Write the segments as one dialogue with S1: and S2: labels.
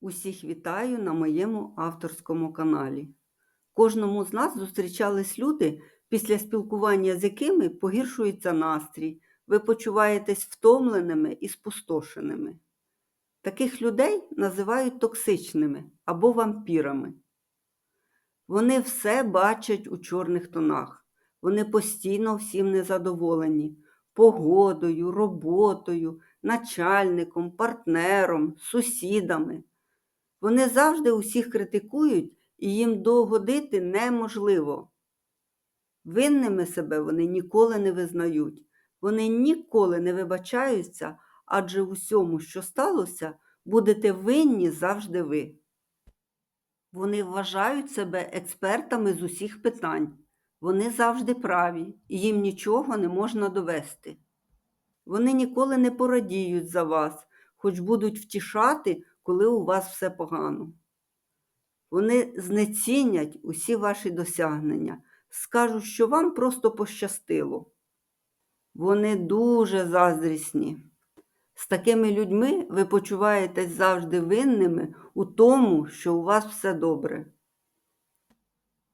S1: Усіх вітаю на моєму авторському каналі. Кожному з нас зустрічались люди, після спілкування з якими погіршується настрій, ви почуваєтесь втомленими і спустошеними. Таких людей називають токсичними або вампірами. Вони все бачать у чорних тонах. Вони постійно всім незадоволені погодою, роботою, начальником, партнером, сусідами. Вони завжди усіх критикують і їм догодити неможливо. Винними себе вони ніколи не визнають, вони ніколи не вибачаються, адже усьому, що сталося, будете винні завжди ви. Вони вважають себе експертами з усіх питань. Вони завжди праві, і їм нічого не можна довести. Вони ніколи не порадіють за вас, хоч будуть втішати, коли у вас все погано. Вони знецінять усі ваші досягнення, скажуть, що вам просто пощастило. Вони дуже заздрісні. З такими людьми ви почуваєтесь завжди винними у тому, що у вас все добре.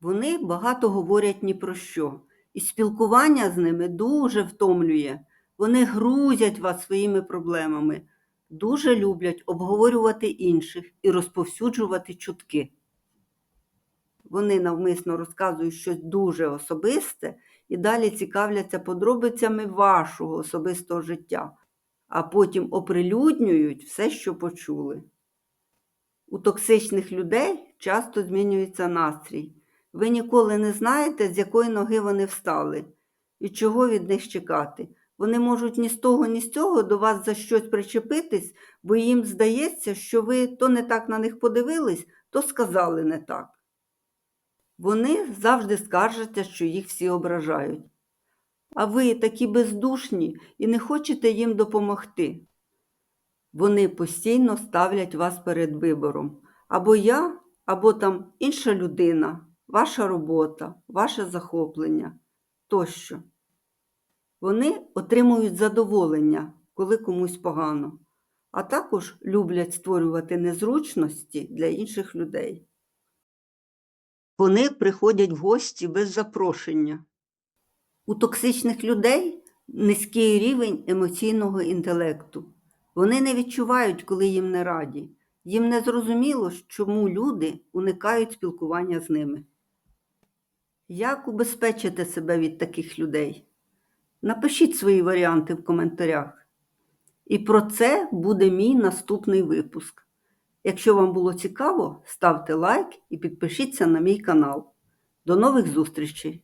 S1: Вони багато говорять ні про що, і спілкування з ними дуже втомлює. Вони грузять вас своїми проблемами, дуже люблять обговорювати інших і розповсюджувати чутки. Вони навмисно розказують щось дуже особисте і далі цікавляться подробицями вашого особистого життя, а потім оприлюднюють все, що почули. У токсичних людей часто змінюється настрій. Ви ніколи не знаєте, з якої ноги вони встали і чого від них чекати. Вони можуть ні з того, ні з цього до вас за щось причепитись, бо їм здається, що ви то не так на них подивились, то сказали не так. Вони завжди скаржаться, що їх всі ображають. А ви такі бездушні і не хочете їм допомогти. Вони постійно ставлять вас перед вибором. Або я, або там інша людина, ваша робота, ваше захоплення тощо. Вони отримують задоволення, коли комусь погано, а також люблять створювати незручності для інших людей. Вони приходять в гості без запрошення. У токсичних людей низький рівень емоційного інтелекту. Вони не відчувають, коли їм не раді. Їм не зрозуміло, чому люди уникають спілкування з ними. Як убезпечити себе від таких людей? Напишіть свої варіанти в коментарях. І про це буде мій наступний випуск. Якщо вам було цікаво, ставте лайк і підпишіться на мій канал. До нових зустрічей!